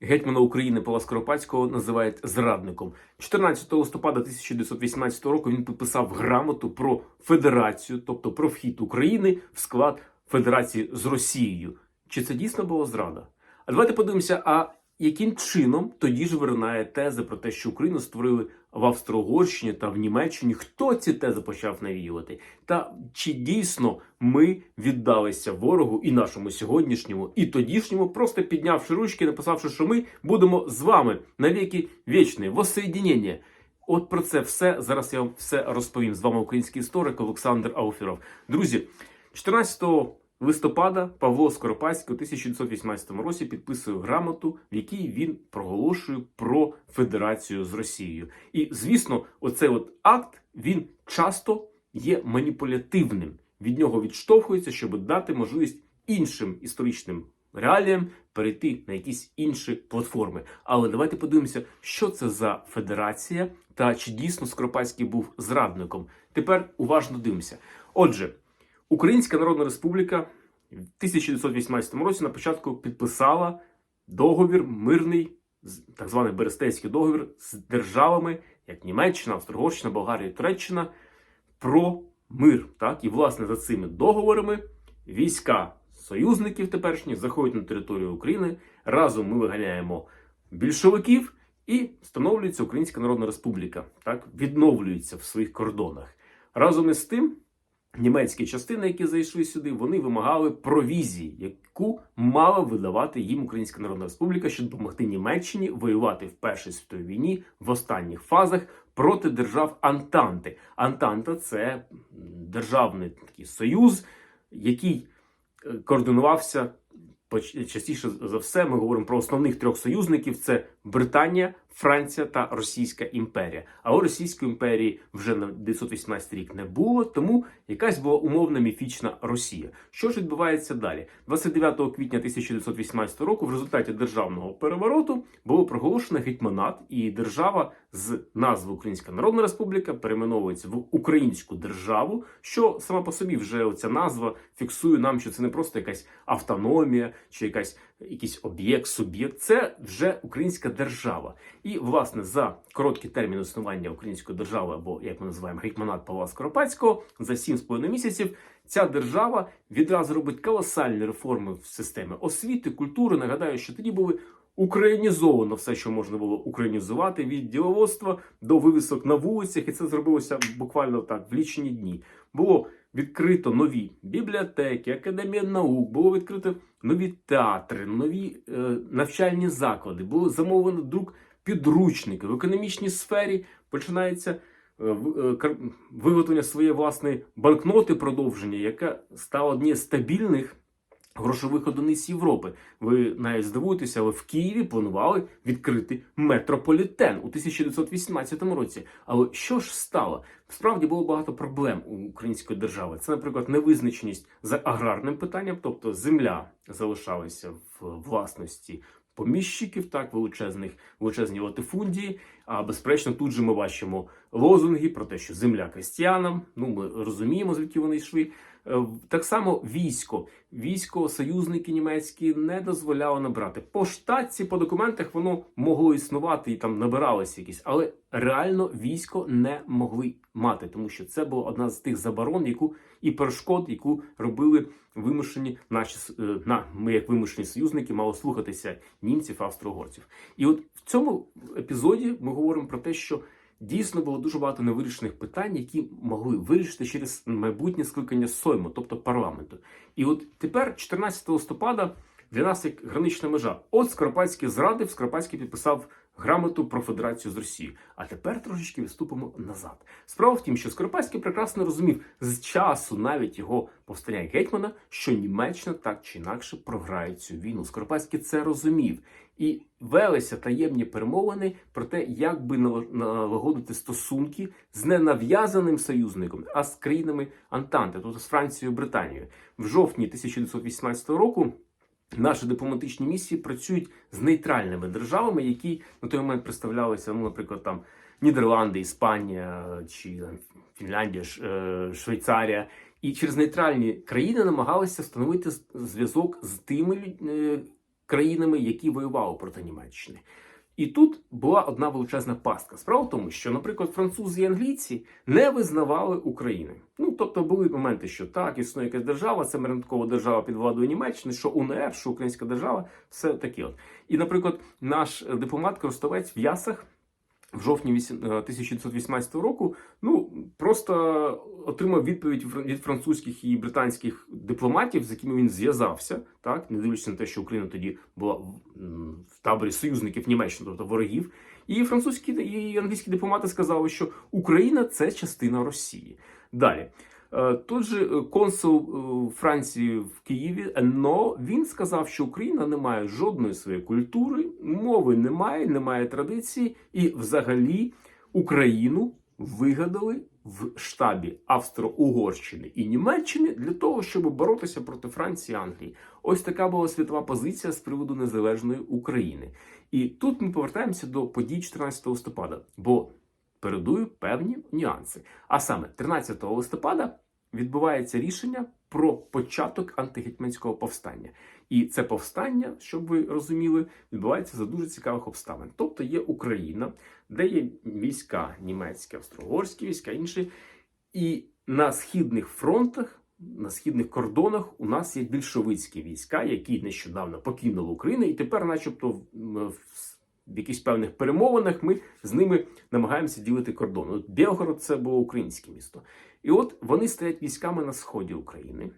Гетьмана України Павла Скоропадського називають зрадником. 14 листопада 1918 року він підписав грамоту про федерацію, тобто про вхід України в склад федерації з Росією. Чи це дійсно була зрада? А давайте подивимося, а яким чином тоді ж виринає теза про те, що Україну створили в Австро-Угорщині та в Німеччині? Хто ці тези почав навіювати? Та чи дійсно ми віддалися ворогу і нашому сьогоднішньому, і тодішньому, просто піднявши ручки, написавши, що ми будемо з вами навіки вічні, воссоєдінення? От про це все зараз я вам все розповім. З вами український історик Олександр Ауфіров. Друзі, 14 листопада Павло Скоропадський у 1918 році підписує грамоту, в якій він проголошує про федерацію з Росією. І звісно, оцей от акт він часто є маніпулятивним. Від нього відштовхується, щоб дати можливість іншим історичним реаліям перейти на якісь інші платформи. Але давайте подивимося, що це за федерація та чи дійсно Скоропадський був зрадником. Тепер уважно дивимося. Отже. Українська Народна Республіка в 1918 році на початку підписала договір мирний, так званий Берестейський договір з державами, як Німеччина, Австро-Угорщина, Болгарія, Туреччина про мир. Так? І власне за цими договорами війська союзників теперішніх заходять на територію України. Разом ми виганяємо більшовиків і встановлюється Українська Народна Республіка. Так? Відновлюється в своїх кордонах. Разом із тим. Німецькі частини, які зайшли сюди, вони вимагали провізії, яку мала видавати їм Українська Народна Республіка, щоб допомогти Німеччині воювати в Першій світовій війні в останніх фазах проти держав Антанти. Антанта це державний такий союз, який е, координувався частіше за все. Ми говоримо про основних трьох союзників: це Британія, Франція та Російська імперія. А у Російської імперії вже на 918 рік не було, тому якась була умовна міфічна Росія. Що ж відбувається далі? 29 квітня 1918 року, в результаті державного перевороту, було проголошено гетьманат, і держава з назви Українська Народна Республіка перейменовується в Українську державу, що сама по собі вже оця назва фіксує нам, що це не просто якась автономія чи якась якийсь об'єкт, суб'єкт, це вже українська держава. І власне за короткий термін існування української держави, або як ми називаємо гетьманат Павла Скоропадського, за 7,5 місяців ця держава відразу робить колосальні реформи в системі освіти, культури. Нагадаю, що тоді були українізовано все, що можна було українізувати від діловодства до вивісок на вулицях, і це зробилося буквально так в лічені дні. Було відкрито нові бібліотеки, академія наук, було відкрито нові театри, нові е, навчальні заклади, було замовлено друк підручників в економічній сфері. Починається е, е, виготовлення своєї власної банкноти продовження, яка стала однією з стабільних грошових одиниць Європи. Ви навіть здивуєтеся, але в Києві планували відкрити метрополітен у 1918 році. Але що ж стало? Справді було багато проблем у української держави. Це, наприклад, невизначеність за аграрним питанням, тобто земля залишалася в власності. Поміщиків, так, величезних, величезні латифундії. А безперечно, тут же ми бачимо лозунги про те, що земля крестьянам. Ну, ми розуміємо, звідки вони йшли. Е, Так само військо. Військо союзники німецькі не дозволяли набрати. По штатці, по документах воно могло існувати і там набиралося якісь, але реально військо не могли мати, тому що це була одна з тих заборон, яку і перешкод, яку робили вимушені наші е, на ми, як вимушені союзники, мало слухатися німців, австро-угорців. І от в цьому епізоді ми говоримо про те, що дійсно було дуже багато невирішених питань, які могли вирішити через майбутнє скликання Сойму, тобто парламенту. І от тепер, 14 листопада, для нас як гранична межа. От Скоропадський зрадив, Скоропадський підписав грамоту про федерацію з Росією. А тепер трошечки відступимо назад. Справа в тім, що Скоропадський прекрасно розумів з часу навіть його повстання гетьмана, що Німеччина так чи інакше програє цю війну. Скоропадський це розумів. І велися таємні перемовини про те, як би налагодити стосунки з ненав'язаним союзником, а з країнами Антанти, тобто з Францією і Британією. В жовтні 1918 року наші дипломатичні місії працюють з нейтральними державами, які на той момент представлялися, ну, наприклад, там Нідерланди, Іспанія чи там, Фінляндія, е, Швейцарія. І через нейтральні країни намагалися встановити зв'язок з тими лю- е, країнами, які воювали проти Німеччини. І тут була одна величезна пастка. Справа в тому, що, наприклад, французи і англійці не визнавали України. Ну тобто були моменти, що так, існує якась держава, це маринкова держава під владою Німеччини, що УНР, що Українська держава, все таке. От. І, наприклад, наш дипломат Кростовець в Ясах. В жовтні вісім- е, 1918 року ну просто отримав відповідь від французьких і британських дипломатів, з якими він зв'язався, так не дивлячись на те, що Україна тоді була в таборі союзників Німеччини, тобто ворогів. І французькі і англійські дипломати сказали, що Україна це частина Росії. Далі. Е, Тут же е, консул е, Франції в Києві но він сказав, що Україна не має жодної своєї культури, мови немає, немає традиції, і взагалі Україну вигадали в штабі Австро-Угорщини і Німеччини для того, щоб боротися проти Франції і Англії. Ось така була світова позиція з приводу незалежної України. І тут ми повертаємося до подій 14 листопада, бо передую певні нюанси. А саме 13 листопада відбувається рішення про початок антигетьманського повстання. І це повстання, щоб ви розуміли, відбувається за дуже цікавих обставин. Тобто є Україна, де є війська німецькі, австро-угорські війська, інші, і на східних фронтах. На східних кордонах у нас є більшовицькі війська, які нещодавно покинули Україну, і тепер, начебто, в- в якихось певних перемовинах ми з ними намагаємося ділити кордон. От Білгород це було українське місто. І от вони стоять військами на сході України,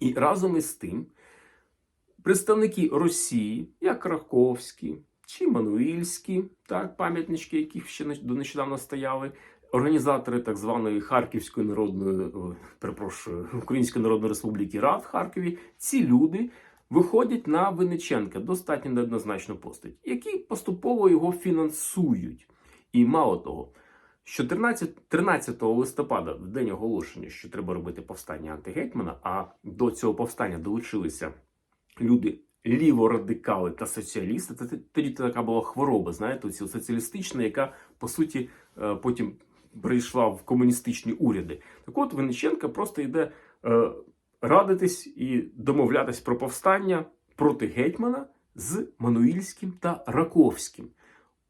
і разом із тим представники Росії, як Раковські чи Мануїльські, так, пам'ятнички, яких ще до нещодавно стояли, організатори так званої Харківської народної, перепрошую, Української Народної Республіки Рад в Харкові, ці люди виходять на Винниченка, достатньо неоднозначну постать, які поступово його фінансують. І мало того, що 13, 13 листопада, в день оголошення, що треба робити повстання антигетьмана, а до цього повстання долучилися люди ліворадикали та соціалісти. Це тоді така була хвороба, знаєте, оці соціалістична, яка по суті е, потім прийшла в комуністичні уряди. Так от Винниченка просто йде е, радитись і домовлятись про повстання проти гетьмана з Мануїльським та Раковським.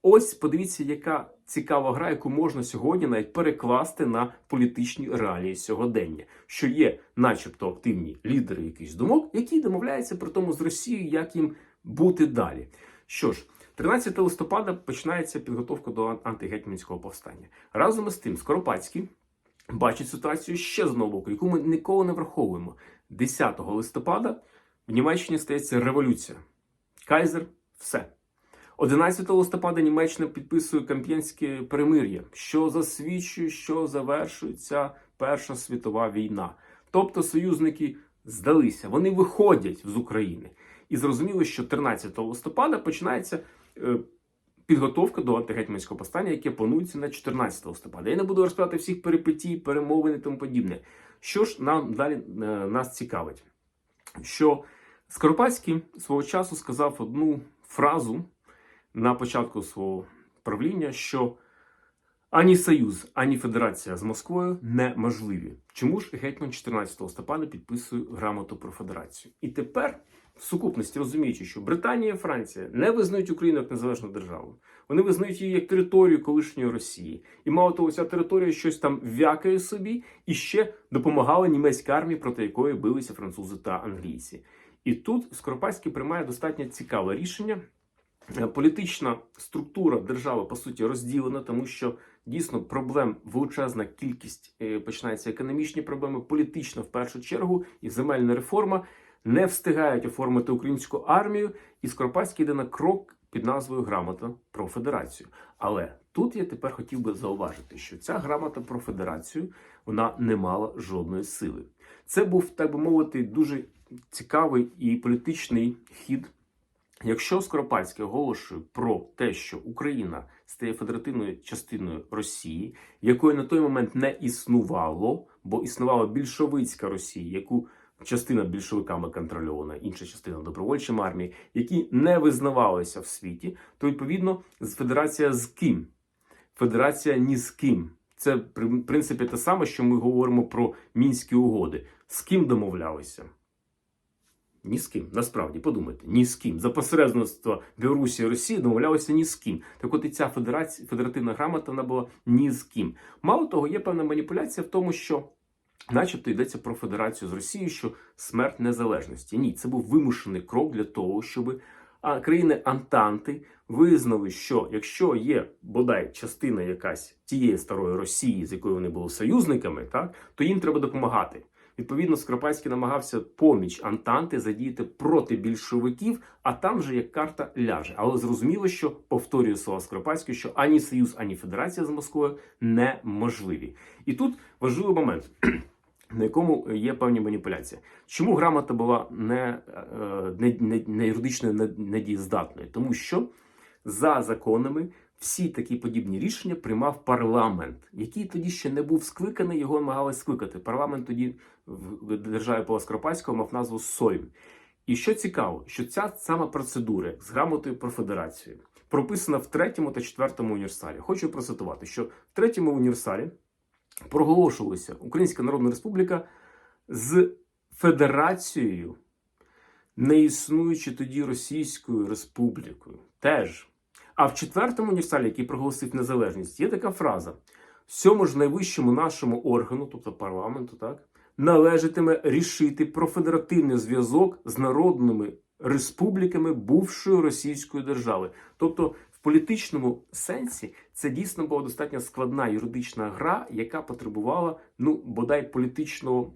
Ось подивіться, яка цікава гра, яку можна сьогодні навіть перекласти на політичні реалії сьогодення, що є, начебто, активні лідери якихось думок, які домовляються при тому з Росією, як їм бути далі. Що ж, 13 листопада починається підготовка до антигетьманського повстання. Разом із тим, Скоропадський бачить ситуацію ще з одного боку, яку ми ніколи не враховуємо. 10 листопада в Німеччині стається революція. Кайзер все. 11 листопада Німеччина підписує Камп'янське перемир'я, що засвідчує, що завершується Перша світова війна. Тобто союзники здалися, вони виходять з України. І зрозуміло, що 13 листопада починається е, підготовка до антигетьманського повстання, яке планується на 14 листопада. Я не буду розповідати всіх перипетій, перемовин і тому подібне. Що ж нам далі е, нас цікавить? Що Скоропадський свого часу сказав одну фразу на початку свого правління, що ані союз, ані федерація з Москвою неможливі. Чому ж гетьман 14 листопада підписує грамоту про федерацію? І тепер, в сукупності розуміючи, що Британія і Франція не визнають Україну як незалежну державу, вони визнають її як територію колишньої Росії. І мало того, ця територія щось там вякає собі і ще допомагала німецькій армії, проти якої билися французи та англійці. І тут Скоропадський приймає достатньо цікаве рішення. Е, Політична структура держави по суті розділена, тому що дійсно проблем величезна кількість е, починаються економічні проблеми, політична в першу чергу, і земельна реформа не встигають оформити українську армію, і Скоропадський йде на крок під назвою Грамота про федерацію. Але тут я тепер хотів би зауважити, що ця грамота про федерацію вона не мала жодної сили. Це був, так би мовити, дуже цікавий і політичний хід. Якщо Скоропадський оголошує про те, що Україна стає федеративною частиною Росії, якої на той момент не існувало, бо існувала більшовицька Росія, яку частина більшовиками контрольована, інша частина добровольчими армії, які не визнавалися в світі, то відповідно федерація з ким? Федерація ні з ким. Це в принципі те саме, що ми говоримо про мінські угоди. З ким домовлялися? Ні з ким. Насправді, подумайте, ні з ким. За посередництва Білорусі і Росії домовлялися ні з ким. Так от і ця федерація, федеративна грамота вона була ні з ким. Мало того, є певна маніпуляція в тому, що. Начебто йдеться про федерацію з Росією, що смерть незалежності. Ні, це був вимушений крок для того, щоб країни Антанти визнали, що якщо є бодай частина якась тієї старої Росії, з якою вони були союзниками, так то їм треба допомагати. Відповідно, Скоропадський намагався поміч Антанти задіяти проти більшовиків, а там же як карта ляже. Але зрозуміло, що повторює слова Скоропадського, що ані союз, ані федерація з Москвою неможливі. І тут важливий момент. На якому є певні маніпуляції. Чому грамота була не, е, не, не, не юридично недієздатною? Тому що за законами всі такі подібні рішення приймав парламент, який тоді ще не був скликаний, його намагалися скликати. Парламент тоді в державі Павла мав назву Сойм. І що цікаво, що ця сама процедура з грамотою про федерацію прописана в третьому та четвертому універсалі. Хочу процитувати, що в третьому універсалі проголошувалася Українська Народна Республіка з федерацією, не існуючи тоді Російською Республікою. Теж. А в четвертому універсалі, який проголосив незалежність, є така фраза: всьому ж найвищому нашому органу, тобто парламенту, так, належатиме рішити про федеративний зв'язок з народними республіками бувшої Російської держави. Тобто, політичному сенсі це дійсно була достатньо складна юридична гра, яка потребувала ну бодай політичного.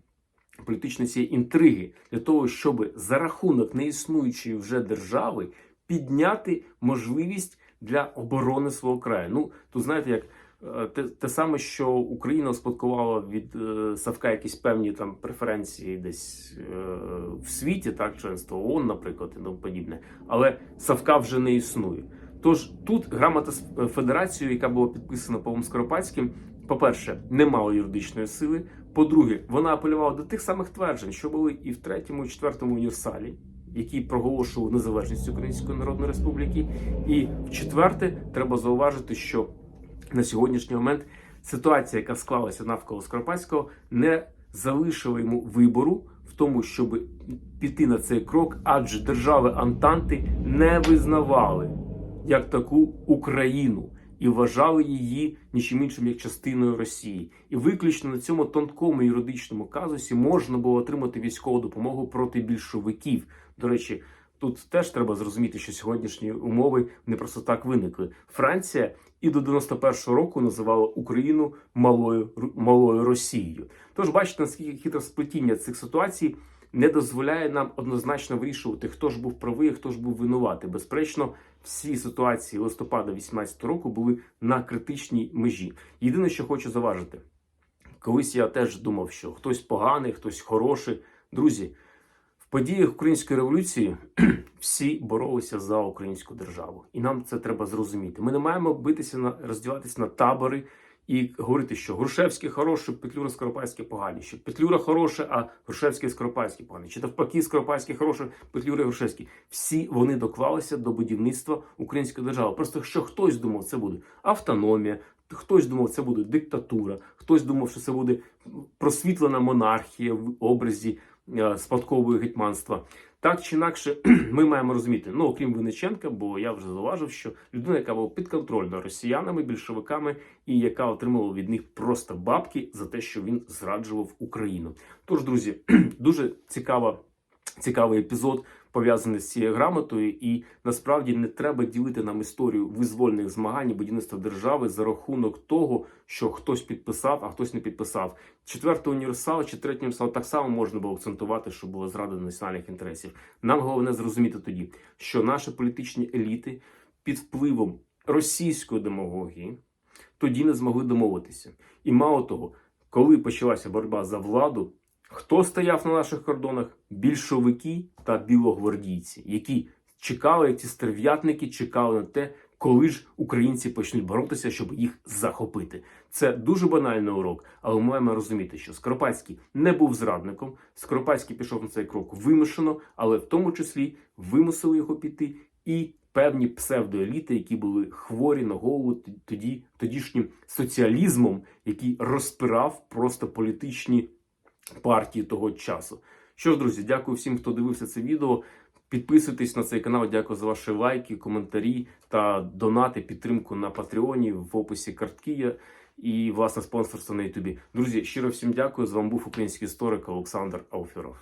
Політичної цієї інтриги для того, щоб за рахунок неіснуючої вже держави підняти можливість для оборони свого краю. Ну тут знаєте, як е, те, те саме, що Україна успадкувала від е, Савка якісь певні там преференції десь е, в світі, так членство ООН, наприклад, і тому подібне. Але Савка вже не існує. Тож тут грамота з е, федерацією, яка була підписана Павлом Скоропадським, по-перше, не мала юридичної сили. По-друге, вона апелювала до тих самих тверджень, що були і в третьому, і четвертому універсалі, які проголошували незалежність Української Народної Республіки. І в четверте, треба зауважити, що на сьогоднішній момент ситуація, яка склалася навколо Скоропадського, не залишила йому вибору в тому, щоб піти на цей крок, адже держави Антанти не визнавали як таку Україну і вважали її нічим іншим як частиною Росії. І виключно на цьому тонкому юридичному казусі можна було отримати військову допомогу проти більшовиків. До речі, тут теж треба зрозуміти, що сьогоднішні умови не просто так виникли. Франція і до 91-го року називала Україну малою малою Росією. Тож бачите, наскільки хитросплетіння цих ситуацій не дозволяє нам однозначно вирішувати, хто ж був правий, хто ж був винуватий. Безперечно, всі ситуації листопада 18 року були на критичній межі. Єдине, що хочу заважити, колись я теж думав, що хтось поганий, хтось хороший. Друзі, в подіях української революції всі боролися за українську державу, і нам це треба зрозуміти. Ми не маємо битися на розділатися на табори і говорити, що Грушевський хороший, Петлюра Скоропадський погані, що Петлюра хороший, а Грушевський Скоропадський поганий, чи навпаки Скоропадський хороший, Петлюра і. Всі вони доклалися до будівництва української держави. Просто що хтось думав, це буде автономія, хтось думав, це буде диктатура, хтось думав, що це буде просвітлена монархія в образі е, спадкового гетьманства. Так чи інакше, ми маємо розуміти, ну окрім Винниченка, бо я вже зауважив, що людина, яка була підконтрольна росіянами, більшовиками, і яка отримала від них просто бабки за те, що він зраджував Україну. Тож, друзі, дуже цікава. Цікавий епізод пов'язаний з цією грамотою, і насправді не треба ділити нам історію визвольних змагань будівництва держави за рахунок того, що хтось підписав, а хтось не підписав. Четвертий універсал чи третій універсал так само можна було акцентувати, що було зрада національних інтересів. Нам головне зрозуміти тоді, що наші політичні еліти під впливом російської демагогії тоді не змогли домовитися. І мало того, коли почалася боротьба за владу. Хто стояв на наших кордонах? Більшовики та білогвардійці, які чекали, ці стерв'ятники чекали на те, коли ж українці почнуть боротися, щоб їх захопити. Це дуже банальний урок, але ми маємо розуміти, що Скоропадський не був зрадником. Скоропадський пішов на цей крок вимушено, але в тому числі вимусили його піти і певні псевдоеліти, які були хворі на голову тоді тодішнім соціалізмом, який розпирав просто політичні партії того часу. Що ж, друзі, дякую всім, хто дивився це відео. Підписуйтесь на цей канал. Дякую за ваші лайки, коментарі та донати, підтримку на Патреоні в описі картки і власне спонсорство на Ютубі. Друзі, щиро всім дякую. З вами був український історик Олександр Ауферов.